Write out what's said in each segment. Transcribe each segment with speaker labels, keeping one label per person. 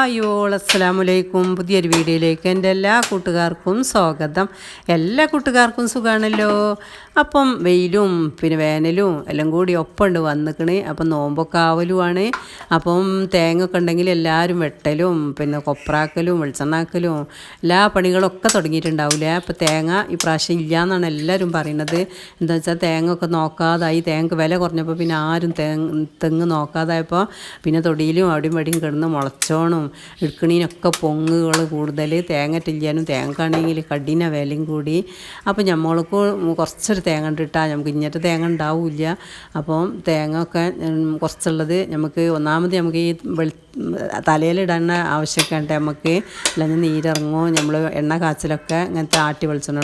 Speaker 1: Hi all അസ്സലാമലൈക്കും പുതിയൊരു വീഡിയോയിലേക്ക് എന്റെ എല്ലാ കൂട്ടുകാർക്കും സ്വാഗതം. എല്ലാ കൂട്ടുകാർക്കും സുഖമാണല്ലോ അപ്പം വെയിലും പിന്നെ വേനലും എല്ലാം കൂടി ഒപ്പമുണ്ട് വന്നിക്കണ്. അപ്പം നോമ്പൊക്കെ ആവലുമാണ് അപ്പം തേങ്ങൊക്കെ ഉണ്ടെങ്കിൽ എല്ലാവരും വെട്ടലും പിന്നെ കൊപ്രാക്കലും വെളിച്ചെണ്ണാക്കലും എല്ലാ പണികളൊക്കെ തുടങ്ങിയിട്ടുണ്ടാവില്ലേ അപ്പം തേങ്ങ ഈ പ്രാവശ്യം ഇല്ല എന്നാണ് എല്ലാവരും പറയുന്നത് എന്താ വെച്ചാൽ തേങ്ങൊക്കെ നോക്കാതായി. തേങ്ങക്ക് വില കുറഞ്ഞപ്പോൾ പിന്നെ ആരും തേങ്ങ തെങ്ങ് നോക്കാതായപ്പോൾ പിന്നെ തൊടിയിലും അവിടെയും വടിയും കിടന്ന് മുളച്ചോണം എടുക്കണീനൊക്കെ പൊങ്ങുകൾ കൂടുതൽ തേങ്ങ ഇല്ലാനും തേങ്ങക്കാണെങ്കിൽ കഠിന വിലയും കൂടി. അപ്പം നമ്മൾക്ക് കുറച്ചൊരു തേങ്ങ ഇട്ടാൽ നമുക്ക് ഇങ്ങനത്തെ തേങ്ങ ഉണ്ടാവില്ല. അപ്പം തേങ്ങ ഒക്കെ കുറച്ചുള്ളത് നമുക്ക് ഒന്നാമത് നമുക്ക് ഈ വെളി തലയിലിടേണ്ട ആവശ്യമൊക്കെ ഉണ്ട് നമുക്ക് അല്ലെങ്കിൽ നീരിറങ്ങും. നമ്മൾ എണ്ണ കാച്ചിലൊക്കെ ഇങ്ങനത്തെ ആട്ടി വെളിച്ചെണ്ണ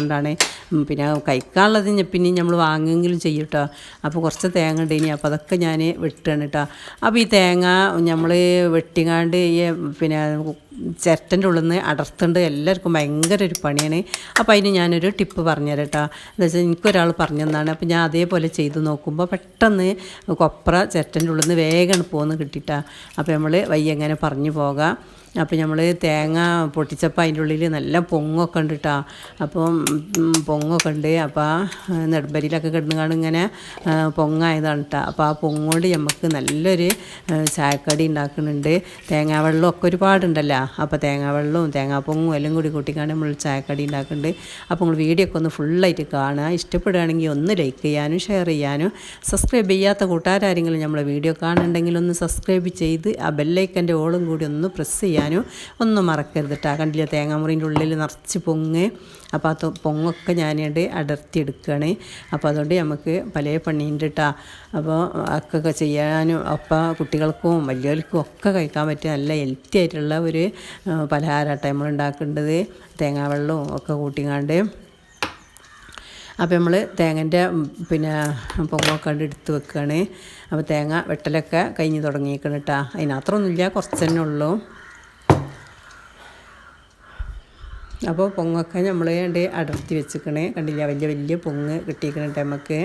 Speaker 1: പിന്നെ കഴിക്കാനുള്ളത് പിന്നെ നമ്മൾ വാങ്ങുമെങ്കിലും ചെയ്യും കേട്ടോ അപ്പോൾ കുറച്ച് തേങ്ങ ഇനി അപ്പോൾ അതൊക്കെ ഞാൻ വെട്ടുകയാണ് കേട്ടോ അപ്പോൾ ഈ തേങ്ങ നമ്മൾ വെട്ടിങ്ങാണ്ട് ഈ പിന്നെ ചിരട്ടന്റെ ഉള്ളിൽ നിന്ന് അടർത്തുണ്ട് എല്ലാവർക്കും ഭയങ്കര ഒരു പണിയാണ്. അപ്പോൾ അതിന് ഞാനൊരു ടിപ്പ് പറഞ്ഞുതരാം കേട്ടോ എന്താ വെച്ചാൽ എനിക്കൊരാൾ പറഞ്ഞു തന്നാണ്. അപ്പോൾ ഞാൻ അതേപോലെ ചെയ്ത് നോക്കുമ്പോൾ പെട്ടെന്ന് കൊപ്ര ചിരട്ടന്റെ ഉള്ളിൽ നിന്ന് വേഗം പോകുന്ന കിട്ടിയിട്ടാണ് അപ്പോൾ നമ്മൾ വയ്യ എങ്ങനെ പറഞ്ഞു പോകാം. അപ്പോൾ നമ്മൾ തേങ്ങ പൊട്ടിച്ചപ്പോൾ അതിന്റെ ഉള്ളിൽ നല്ല പൊങ്ങൊക്കെ ഉണ്ട് കേട്ടോ അപ്പം പൊങ്ങൊക്കെ ഉണ്ട്. അപ്പോൾ നെടുമ്പരിയിലൊക്കെ കാണും ഇങ്ങനെ പൊങ്ങായതാണ് കേട്ടോ അപ്പോൾ ആ പൊങ്ങോണ്ട് നമുക്ക് നല്ലൊരു ചായക്കടി ഉണ്ടാക്കുന്നുണ്ട് തേങ്ങാ വെള്ളം ഒക്കെ ഒരുപാടുണ്ടല്ലോ. അപ്പോൾ തേങ്ങാ വെള്ളവും തേങ്ങാ പൊങ്ങും എല്ലാം കൂടി കൂട്ടിക്കാണ്ട് നമ്മൾ ചായക്കടി ഉണ്ടാക്കുന്നുണ്ട് അപ്പോൾ നിങ്ങൾ വീഡിയോ ഒക്കെ ഒന്ന് ഫുള്ളായിട്ട് കാണുക. ഇഷ്ടപ്പെടുകയാണെങ്കിൽ ഒന്ന് ലൈക്ക് ചെയ്യാനും ഷെയർ ചെയ്യാനും. സബ്സ്ക്രൈബ് ചെയ്യാത്ത കൂട്ടുകാരെങ്കിലും നമ്മളെ വീഡിയോ കാണുന്നുണ്ടെങ്കിൽ ഒന്ന് സബ്സ്ക്രൈബ് ചെയ്ത് ആ ബെല്ലൈക്കന്റെ ഓളും കൂടി ഒന്ന് പ്രസ് ചെയ്യാനും ഒന്നും മറക്കരുത് കേട്ടോ കണ്ടില്ല തേങ്ങാമുറിന്റെ ഉള്ളിൽ നിറച്ച് പൊങ്ങ്. അപ്പോൾ ആ തൊ- പൊങ്ങൊക്കെ ഞാനിട്ട് അടർത്തി എടുക്കുകയാണ് അപ്പോൾ അതുകൊണ്ട് നമുക്ക് പല പണിയുണ്ട് കേട്ടോ അപ്പോൾ ഒക്കെ ചെയ്യാനും അപ്പം കുട്ടികൾക്കും വലിയവർക്കും ഒക്കെ കഴിക്കാൻ പറ്റിയ നല്ല ഹെൽത്തി ആയിട്ടുള്ള ഒരു പലഹാരമാട്ടോ നമ്മൾ ഉണ്ടാക്കേണ്ടത്. തേങ്ങാവെള്ളവും ഒക്കെ കൂട്ടിങ്ങാണ്ട്. അപ്പോൾ നമ്മൾ തേങ്ങന്റെ പിന്നെ പൊങ്ങൊക്കെ കണ്ട് എടുത്ത് വെക്കുകയാണ് അപ്പോൾ തേങ്ങ വെട്ടലൊക്കെ കഴിഞ്ഞ് തുടങ്ങിയിരിക്കണം കേട്ടോ അതിനത്രയൊന്നുമില്ല കുറച്ച് തന്നെ ഉള്ളൂ. അപ്പോൾ പൊങ്ങൊക്കെ നമ്മൾ അടർത്തി വെച്ചിക്കണേ കണ്ടില്ല? വലിയ വലിയ പൊങ്ങ് കിട്ടിയിരിക്കണ നമുക്ക്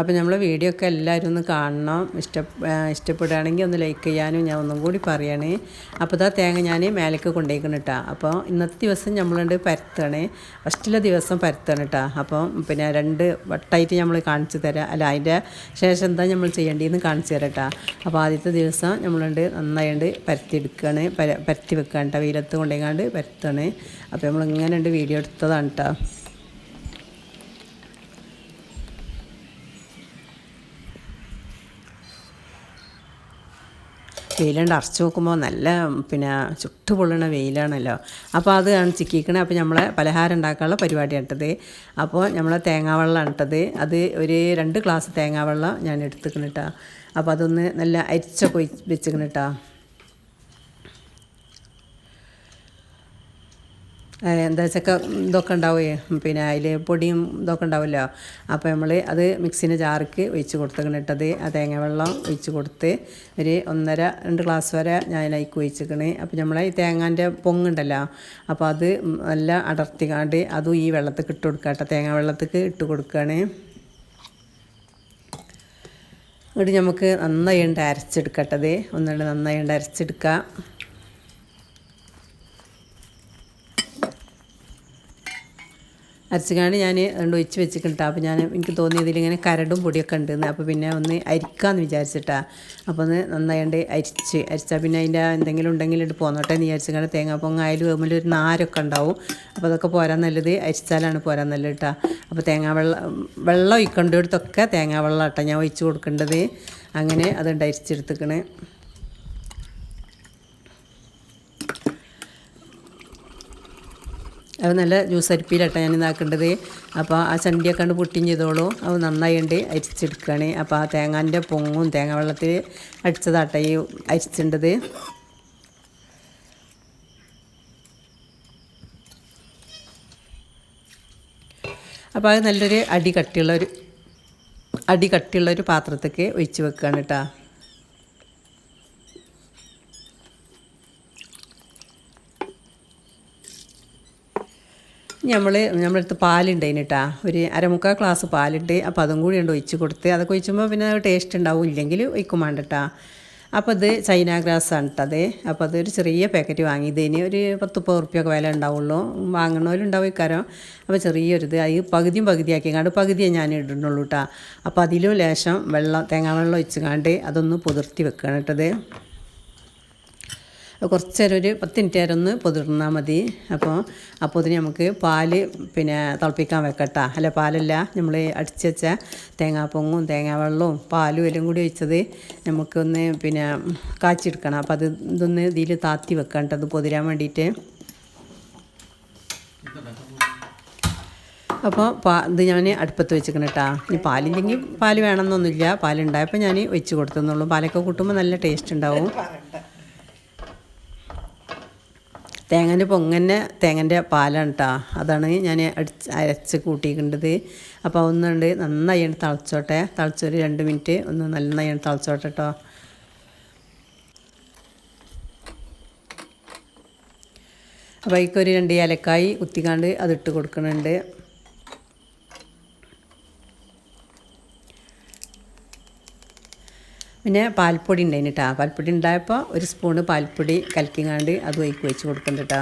Speaker 1: അപ്പോൾ നമ്മൾ വീഡിയോ ഒക്കെ എല്ലാവരും ഒന്ന് കാണണം. ഇഷ്ട ഇഷ്ടപ്പെടുകയാണെങ്കിൽ ഒന്ന് ലൈക്ക് ചെയ്യാനും ഞാൻ ഒന്നും കൂടി പറയണേ. അപ്പോൾ ഇതാ തേങ്ങ ഞാൻ മേലേക്ക് കൊണ്ടുപോയിക്കണം കേട്ടോ അപ്പോൾ ഇന്നത്തെ ദിവസം നമ്മളുണ്ട് പരത്തണേ. ഫസ്റ്റിലെ ദിവസം പരത്തണം കേട്ടോ അപ്പോൾ പിന്നെ രണ്ട് വട്ടായിട്ട് നമ്മൾ കാണിച്ചു തരാം. അല്ല അതിന്റെ ശേഷം എന്താ നമ്മൾ ചെയ്യേണ്ടതെന്ന് കാണിച്ചു തരാം കേട്ടോ അപ്പോൾ ആദ്യത്തെ ദിവസം നമ്മളുണ്ട് നന്നായിട്ട് പരത്തി എടുക്കുകയാണ് പര പരത്തി വെക്കുകയാണ് കേട്ടോ വെയിലത്ത് കൊണ്ടുപോയിക്കാണ്ട് പരത്തണേ. അപ്പോൾ നമ്മൾ ഇങ്ങനെ ഉണ്ട് വീഡിയോ എടുത്തതാണ് കേട്ടോ വെയിലുണ്ട് അറച്ച് നോക്കുമ്പോൾ നല്ല പിന്നെ ചുട്ടു പൊള്ളണ വെയിലാണല്ലോ. അപ്പോൾ അത് ആണ് ചിക്കിക്കണേ അപ്പോൾ നമ്മളെ പലഹാരം ഉണ്ടാക്കാനുള്ള പരിപാടി ഇട്ടത് അപ്പോൾ നമ്മളെ തേങ്ങാവെള്ളമാണ് ഇട്ടത് അത് ഒരു രണ്ട് ഗ്ലാസ് തേങ്ങാവെള്ളം ഞാൻ എടുത്തുക്കണിട്ടാ അപ്പോൾ അതൊന്ന് നല്ല അരിച്ചൊക്കെ ഒഴിച്ച് വെച്ചിക്കണം കേട്ടോ ഏഹ് എന്താ വെച്ചൊക്കെ ഇതൊക്കെ ഉണ്ടാവുമേ പിന്നെ അതിൽ പൊടിയും ഇതൊക്കെ ഉണ്ടാവുമല്ലോ. അപ്പോൾ നമ്മൾ അത് മിക്സിന്റെ ജാർക്ക് ഒഴിച്ച് കൊടുത്തേക്കണം ഇട്ടത് ആ തേങ്ങ വെള്ളം ഒഴിച്ച് കൊടുത്ത് ഒരു ഒന്നര രണ്ട് ഗ്ലാസ് വരെ ഞാൻ അതിലേക്ക് ഒഴിച്ചിക്കണ് അപ്പോൾ നമ്മളെ ഈ തേങ്ങാന്റെ പൊങ്ങുണ്ടല്ലോ. അപ്പോൾ അത് നല്ല അടർത്തിക്കാണ്ട് അതും ഈ വെള്ളത്തിൽ ഇട്ട് കൊടുക്കുക കേട്ടോ. തേങ്ങ വെള്ളത്തേക്ക് ഇട്ട് കൊടുക്കുകയാണ്. എന്നിട്ട് നമുക്ക് നന്നായി ഉണ്ട് അരച്ചെടുക്കട്ടത് ഒന്നുകൊണ്ട് നന്നായി ഉണ്ട് അരച്ചെടുക്കുക അരച്ചുകാണ്ട് ഞാൻ രണ്ട് ഒഴിച്ച് വെച്ചിട്ടുണ്ട്. അപ്പോൾ ഞാൻ എനിക്ക് തോന്നിയത് ഇങ്ങനെ കരടും പൊടിയൊക്കെ ഉണ്ടെന്ന്. അപ്പോൾ പിന്നെ ഒന്ന് അരിക്കാമെന്ന് വിചാരിച്ചിട്ടാ. അപ്പോൾ ഒന്ന് നന്നായിട്ട് അരിച്ച് അരിച്ചാൽ പിന്നെ അതിന്റെ എന്തെങ്കിലും ഉണ്ടെങ്കിൽ ഇട്ട് പോന്നോട്ടെ എന്ന് വിചാരിച്ചുകൊണ്ട് തേങ്ങാപ്പൊങ്ങായാലും അതുപോലെ ഒരു നാരൊക്കെ ഉണ്ടാവും. അപ്പോൾ അതൊക്കെ പോരാൻ നല്ലത് അരിച്ചാലാണ് പോരാൻ നല്ലത് കേട്ടോ അപ്പോൾ തേങ്ങാ വെള്ളം വെള്ളം ഒഴിക്കേണ്ടിടത്തൊക്കെ തേങ്ങാ വെള്ളം കേട്ടോ ഞാൻ ഒഴിച്ച് കൊടുക്കേണ്ടത്. അങ്ങനെ അതുണ്ട് അരിച്ചെടുത്തിക്കണേ. അത് നല്ല ജ്യൂസ് അരിപ്പിയിലട്ട ഞാൻ ഇതാക്കേണ്ടത് അപ്പോൾ ആ ചണ്ടിയൊക്കെ കണ്ട് പൊട്ടിയും ചെയ്തോളൂ. അത് നന്നായിണ്ട് അരിച്ചെടുക്കുകയാണ് അപ്പോൾ ആ തേങ്ങാന്റെ പൊങ്ങും തേങ്ങ വെള്ളത്തിൽ അടിച്ചതാട്ട ഈ അരിച്ചേണ്ടത്. അപ്പോൾ അത് നല്ലൊരു അടി കട്ടിയുള്ള ഒരു അടി കട്ടിയുള്ള ഒരു പാത്രത്തേക്ക് ഒഴിച്ച് വെക്കുകയാണ് കേട്ടോ. നമ്മൾ നമ്മളെടുത്ത് പാലുണ്ടായിന് കേട്ടാ ഒരു അരമുക്കാൽ ഗ്ലാസ് പാലുണ്ട് അപ്പോൾ അതും കൂടി ഉണ്ട് ഒഴിച്ച് കൊടുത്ത് അതൊക്കെ ഒഴിച്ചുമ്പോൾ പിന്നെ ടേസ്റ്റ് ഉണ്ടാവും ഇല്ലെങ്കിൽ ഒഴിക്കും അപ്പോൾ ഇത് ചൈന ഗ്രാസ് ആണ് അത്. അപ്പോൾ അതൊരു ചെറിയ പാക്കറ്റ് വാങ്ങിയതിന് ഒരു പത്ത് മുപ്പത് ഉറുപ്പ്യൊക്കെ വില ഉണ്ടാവുള്ളൂ വാങ്ങണവരുണ്ടാവും ഇക്കാരം അപ്പോൾ ചെറിയൊരിത്. അത് പകുതിയും പകുതിയാക്കി കണ്ട് പകുതിയേ ഞാൻ ഇടുന്നുള്ളൂ കേട്ടോ അപ്പോൾ അതിലും ലേശം വെള്ളം തേങ്ങാ വെള്ളം ഒഴിച്ച് കണ്ട് അതൊന്ന് പുതിർത്തി വെക്കണം കേട്ടത്. കുറച്ച് നേരം ഒരു പത്ത് മിനിറ്റ് നേരം ഒന്ന് പൊതിർന്നാൽ മതി. അപ്പോൾ അപ്പോൾ അതിന് നമുക്ക് പാൽ പിന്നെ തിളപ്പിക്കാൻ വെക്കട്ടാ. അല്ല പാലല്ല. നമ്മൾ അടിച്ച് വെച്ച തേങ്ങാപ്പൊങ്ങും തേങ്ങാവെള്ളവും പാലും എല്ലാം കൂടി ഒഴിച്ചത് നമുക്കൊന്ന് പിന്നെ കാച്ചെടുക്കണം അപ്പോൾ അത് ഇതൊന്ന് ഇതിൽ താത്തി വെക്കണ്ട. അത് പൊതിരാൻ വേണ്ടിയിട്ട്. അപ്പോൾ പാ ഇത് ഞാൻ അടുപ്പത്ത് വെച്ചിരിക്കണം കേട്ടോ ഇനി പാലില്ലെങ്കിൽ പാൽ വേണമെന്നൊന്നുമില്ല. പാലുണ്ടായപ്പോൾ ഞാൻ ഒഴിച്ച് കൊടുത്തെന്നുള്ളൂ പാലൊക്കെ കൂട്ടുമ്പോൾ നല്ല ടേസ്റ്റ് ഉണ്ടാവും. തേങ്ങന്റെ പൊങ്ങന്നെ തേങ്ങന്റെ പാലാണ് കേട്ടോ അതാണ് ഞാൻ അടിച്ച് അരച്ച് കൂട്ടിയിട്ടുണ്ടത് അപ്പോൾ ഒന്നുണ്ട് നന്നായി ഒന്ന് തിളച്ചോട്ടെ. തിളച്ചൊരു രണ്ട് മിനിറ്റ് ഒന്ന് നന്നായി തിളച്ചോട്ടെ കേട്ടോ അപ്പോൾ അതിക്കൊരു രണ്ട് ഏലക്കായി കുത്തിക്കാണ്ട് അതിട്ട് കൊടുക്കുന്നുണ്ട് പിന്നെ പാൽപ്പൊടി ഉണ്ടായിന് കേട്ടോ പാൽപ്പൊടി ഉണ്ടായപ്പോൾ ഒരു സ്പൂണ് പാൽപ്പൊടി കലക്കിങ്ങാണ്ട് അത് ഒഴിക്ക് വെച്ച് കൊടുക്കുന്നുണ്ട് കേട്ടോ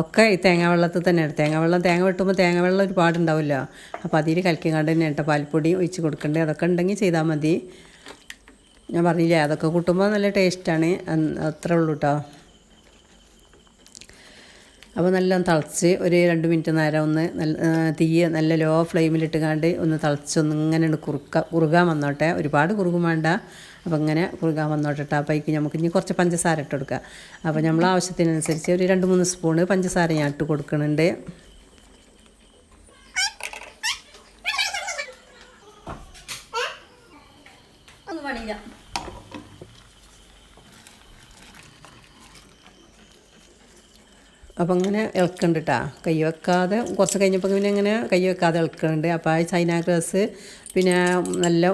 Speaker 1: ഒക്കെ ഈ തേങ്ങ വെള്ളത്തിൽ തന്നെയാണ് തേങ്ങ വെള്ളം തേങ്ങ വെട്ടുമ്പോൾ തേങ്ങ വെള്ളം ഒരുപാട് ഉണ്ടാവുമല്ലോ അപ്പോൾ അതിൽ കലക്കിങ്ങാണ്ട് തന്നെ കേട്ടോ പാൽപ്പൊടി ഒഴിച്ച് കൊടുക്കണ്ടേ. അതൊക്കെ ഉണ്ടെങ്കിൽ ചെയ്താൽ മതി. ഞാൻ പറഞ്ഞില്ലേ അതൊക്കെ കൂട്ടുമ്പോൾ നല്ല ടേസ്റ്റാണ് അത്രേ ഉള്ളൂ കേട്ടോ അപ്പോൾ നല്ല തിളച്ച് ഒരു രണ്ട് മിനിറ്റ് നേരം ഒന്ന് നല്ല തീയ നല്ല ലോ ഫ്ലെയിമിലിട്ട് കാണ്ട് ഒന്ന് തിളച്ച് ഒന്ന് ഇങ്ങനെ കുറുക്ക കുറുകാൻ വന്നോട്ടെ. ഒരുപാട് കുറുകും വേണ്ട. അപ്പോൾ ഇങ്ങനെ കുറുകാൻ വന്നോട്ടെ അപ്പോൾ അതിക്ക് നമുക്ക് ഇനി കുറച്ച് പഞ്ചസാര ഇട്ട് കൊടുക്കുക അപ്പോൾ നമ്മൾ ആവശ്യത്തിനനുസരിച്ച് ഒരു രണ്ട് മൂന്ന് സ്പൂണ് പഞ്ചസാര ഞാൻ ഇട്ട് കൊടുക്കുന്നുണ്ട്.
Speaker 2: ഒന്നും പണിയില്ല
Speaker 1: അപ്പോൾ അങ്ങനെ ഇളക്കുന്നുണ്ട് കേട്ടോ കൈ വെക്കാതെ കുറച്ച് കഴിഞ്ഞപ്പോൾ പിന്നെ ഇങ്ങനെ കൈ വെക്കാതെ ഇളക്കുന്നുണ്ട് അപ്പോൾ ആ ചൈന ഗ്രാസ് പിന്നെ നല്ല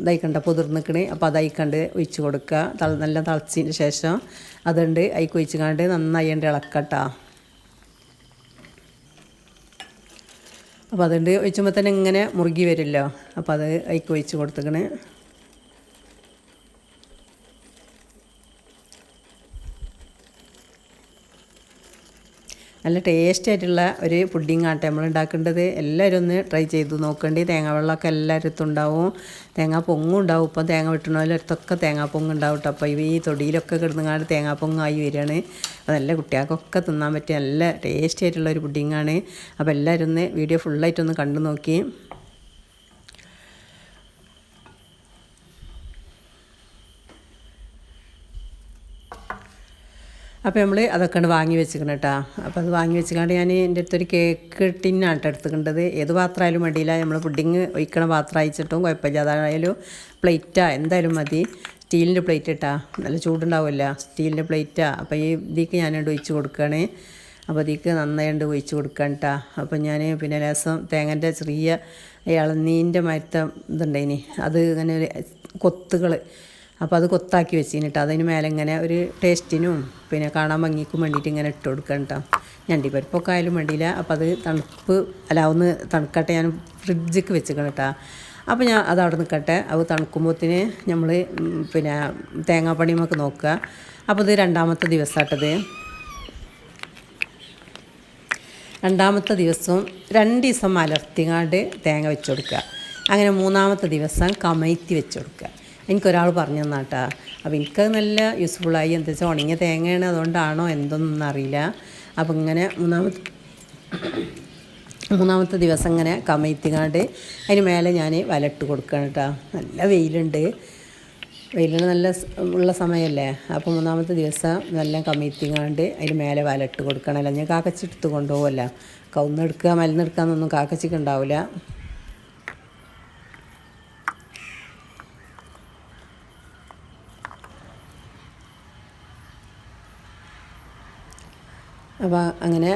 Speaker 1: ഇതായിക്കണ്ട പൊതിർന്നിക്കണ്. അപ്പോൾ അതായിക്കണ്ട് ഒഴിച്ച് കൊടുക്കുക തള നല്ല തിളച്ചതിന് ശേഷം അതുണ്ട് അതിക്ക് ഒഴിച്ച് കണ്ട് നന്നായി ഉണ്ട് ഇളക്കട്ടോ. അപ്പോൾ അതുണ്ട് ഒഴിച്ചുമ്പോൾ തന്നെ ഇങ്ങനെ മുറുകി വരുമല്ലോ അപ്പോൾ അത് അതിക്ക് ഒഴിച്ച് കൊടുത്തിക്കണ്. നല്ല ടേസ്റ്റ് ആയിട്ടുള്ള ഒരു പുഡിംഗ് ആട്ടെ നമ്മൾ ഉണ്ടാക്കേണ്ടത് എല്ലാവരും ഒന്ന് ട്രൈ ചെയ്ത് നോക്കേണ്ടി. തേങ്ങ വെള്ളമൊക്കെ എല്ലായിടത്തും ഉണ്ടാവും. തേങ്ങാ പൊങ്ങും ഉണ്ടാവും. ഇപ്പം തേങ്ങ വെട്ടണോലടുത്തൊക്കെ തേങ്ങാ പൊങ്ങ് ഉണ്ടാവും കേട്ടോ അപ്പോൾ ഈ തൊടിയിലൊക്കെ കിടന്നുകാണ്ട് തേങ്ങാ പൊങ്ങായി വരികയാണ് അപ്പോൾ നല്ല കുട്ടികൾക്കൊക്കെ തിന്നാൻ പറ്റിയ നല്ല ടേസ്റ്റി ആയിട്ടുള്ള ഒരു പുഡിങ്ങാണ് അപ്പോൾ എല്ലാവരും ഒന്ന് വീഡിയോ ഫുള്ളായിട്ടൊന്ന് കണ്ടു നോക്കി. അപ്പോൾ നമ്മൾ അതൊക്കെ ഉണ്ട് വാങ്ങി വെച്ചിരിക്കണം കേട്ടോ. അപ്പോൾ അത് വാങ്ങി വെച്ചിക്കാണ്ട് ഞാൻ എന്റെ അടുത്തൊരു കേക്ക് ടിന്നാണ് കേട്ടോ എടുത്തിട്ടുണ്ടത് ഏത് പാത്രമായാലും മടിയില്ല. നമ്മൾ പുഡിങ് ഒഴിക്കണ പാത്രം അയച്ചിട്ടും കുഴപ്പമില്ല. അതായാലും പ്ലേറ്റാ. എന്തായാലും മതി. സ്റ്റീലിന്റെ പ്ലേറ്റ് ഇട്ടാ നല്ല ചൂടുണ്ടാവില്ല സ്റ്റീലിന്റെ പ്ലേറ്റാ. അപ്പോൾ ഈ ഇതിക്ക് ഞാൻ ഞാനണ്ട് ഒഴിച്ച് കൊടുക്കുകയാണ് അപ്പോൾ ഇതിക്ക് നന്നായിട്ട് ഒഴിച്ച് കൊടുക്കാൻ കേട്ടോ. അപ്പോൾ ഞാൻ പിന്നെ രസം തേങ്ങന്റെ ചെറിയ ഇളനീന്റെ മരത്തം ഇതുണ്ടായിനി അത് ഇങ്ങനെ കൊത്തുകൾ അപ്പോൾ അത് കൊത്താക്കി വെച്ചിട്ട് അതിന് മേലെ ഇങ്ങനെ ഒരു ടേസ്റ്റിനും പിന്നെ കാണാൻ ഭംഗിക്കും വേണ്ടിയിട്ട് ഇങ്ങനെ ഇട്ട് കൊടുക്കണം കേട്ടോ ഞണ്ടിപ്പരിപ്പൊക്കെ ആയാലും വേണ്ടിയില്ല അപ്പോൾ അത് തണുപ്പ് അല്ല ഒന്ന് തണുക്കട്ടെ ഞാൻ ഫ്രിഡ്ജിക്ക് വെച്ചിക്കണം കേട്ടോ അപ്പോൾ ഞാൻ അത് അവിടെ നിൽക്കട്ടെ അത് തണുക്കുമ്പോഴത്തിന് നമ്മൾ പിന്നെ തേങ്ങാപ്പണിയുമൊക്കെ നോക്കുക അപ്പോൾ ഇത് രണ്ടാമത്തെ ദിവസമായിട്ടത് രണ്ടാമത്തെ ദിവസവും രണ്ട് ദിവസം മലർത്തിങ്ങാണ്ട് തേങ്ങ വെച്ച് കൊടുക്കുക അങ്ങനെ മൂന്നാമത്തെ ദിവസം കമഴ്ത്തി വെച്ച് കൊടുക്കുക എനിക്കൊരാൾ പറഞ്ഞു തന്നാട്ടാ. അപ്പോൾ എനിക്കത് നല്ല യൂസ്ഫുള്ളായി എന്താ വെച്ചാൽ ഉണങ്ങിയ തേങ്ങയാണ് അതുകൊണ്ടാണോ എന്തൊന്നും അറിയില്ല. അപ്പം ഇങ്ങനെ മൂന്നാമത്തെ മൂന്നാമത്തെ ദിവസം ഇങ്ങനെ കമഴ്ത്തിക്കാണ്ട് അതിന് മേലെ ഞാൻ വലട്ട് കൊടുക്കണം കേട്ടോ നല്ല വെയിലുണ്ട്. വെയിലിന് നല്ല ഉള്ള സമയമല്ലേ അപ്പോൾ മൂന്നാമത്തെ ദിവസം നല്ല കമഴ്ത്തിങ്ങാണ്ട് അതിന് മേലെ വലട്ട് കൊടുക്കണമല്ലോ ഞാൻ കാക്കച്ചെടുത്ത് കൊണ്ടുപോകല്ല കവുന്നെടുക്കുക മരുന്നെടുക്കുക എന്നൊന്നും കാക്കച്ചിക്ക് ഉണ്ടാവില്ല അപ്പോൾ അങ്ങനെ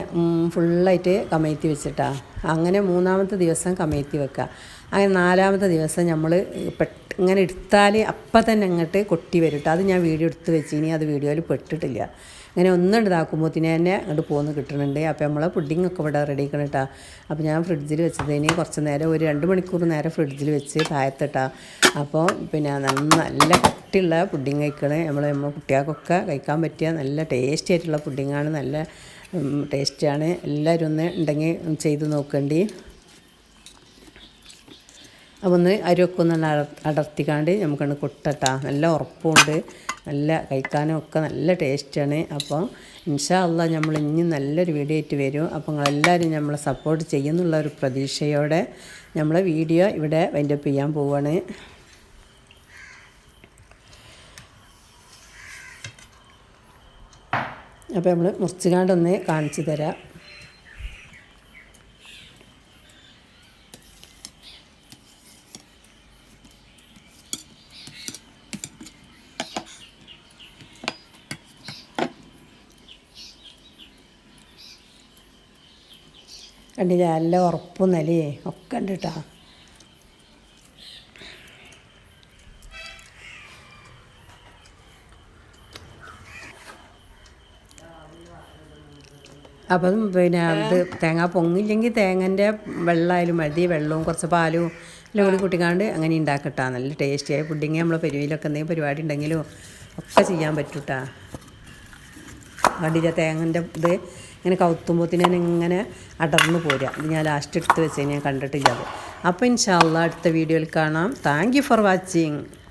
Speaker 1: ഫുള്ളായിട്ട് കമഴ്ത്തി വെച്ചിട്ടാ. അങ്ങനെ മൂന്നാമത്തെ ദിവസം കമഴ്ത്തി വെക്കുക അങ്ങനെ നാലാമത്തെ ദിവസം നമ്മൾ പെട്ട് ഇങ്ങനെ എടുത്താൽ അപ്പം തന്നെ അങ്ങോട്ട് കൊട്ടി വരും അത് ഞാൻ വീഡിയോ എടുത്ത് വെച്ച്. വെച്ചിനി അത് വീഡിയോയിൽ പെട്ടിട്ടില്ല. അങ്ങനെ ഒന്നും ഇതാക്കുമ്പോഴത്തേന് തന്നെ അങ്ങോട്ട് പോന്ന് കിട്ടുന്നുണ്ട് അപ്പോൾ നമ്മൾ പുഡിംഗ് ഒക്കെ ഇവിടെ റെഡി ആക്കണം കേട്ടോ അപ്പോൾ ഞാൻ ഫ്രിഡ്ജിൽ വെച്ചതിന് കുറച്ച് നേരം ഒരു രണ്ട് മണിക്കൂർ നേരം ഫ്രിഡ്ജിൽ വെച്ച് താഴത്തിട്ടാ. അപ്പോൾ പിന്നെ നല്ല കട്ടിയുള്ള പുഡിങ് കഴിക്കണേ നമ്മൾ നമ്മൾ കുട്ടികൾക്കൊക്കെ കഴിക്കാൻ പറ്റിയ നല്ല ടേസ്റ്റി ആയിട്ടുള്ള പുഡിങ്ങാണ്. നല്ല ടേസ്റ്റാണ് എല്ലാവരും ഒന്ന് ഉണ്ടെങ്കിൽ ചെയ്ത് നോക്കേണ്ടി. അപ്പോൾ ഒന്ന് അരിയൊക്കെ ഒന്ന് അട അടർത്തിക്കാണ്ട് നമുക്കൊന്ന് കൊട്ടട്ടാ. നല്ല ഉറപ്പുണ്ട് നല്ല കഴിക്കാനും ഒക്കെ നല്ല ടേസ്റ്റാണ് അപ്പോൾ ഇൻഷാ അള്ളാ നമ്മൾ ഇനി നല്ലൊരു വീഡിയോ ആയിട്ട് വരും. അപ്പോൾ നിങ്ങളെല്ലാവരും നമ്മളെ സപ്പോർട്ട് ചെയ്യുന്നുള്ള ഒരു പ്രതീക്ഷയോടെ നമ്മളെ വീഡിയോ ഇവിടെ വൈൻഡപ്പ് ചെയ്യാൻ പോവുകയാണ് അപ്പോൾ നമ്മൾ മുറിച്ചുകാണ്ടൊന്ന് കാണിച്ചു തരാം. കണ്ടില്ല? നല്ല ഉറപ്പും നിലയേ ഒക്കെ ഉണ്ട് കേട്ടോ അപ്പം പിന്നെ ഇത് തേങ്ങ പൊങ്ങില്ലെങ്കിൽ തേങ്ങന്റെ വെള്ളമായാലും മതി വെള്ളവും കുറച്ച് പാലും എല്ലാം കൂടി കൂട്ടിക്കാണ്ട് അങ്ങനെ ഉണ്ടാക്കട്ടാ. നല്ല ടേസ്റ്റിയായ പുഡിങ് നമ്മളെ പെരുവിലൊക്കെ എന്തെങ്കിലും പരിപാടി ഉണ്ടെങ്കിലും ഒക്കെ ചെയ്യാൻ പറ്റൂട്ടാ. കണ്ടില്ല തേങ്ങന്റെ ഇത് ഇങ്ങനെ കൗത്തുമ്പോത്തിന് ഇങ്ങനെ അടർന്നു പോരുക. ഇത് ഞാൻ ലാസ്റ്റ് എടുത്ത് വെച്ച് ഞാൻ കണ്ടിട്ടില്ല അത്. അപ്പോൾ ഇൻഷാല്ല അടുത്ത വീഡിയോയിൽ കാണാം. Thank you for watching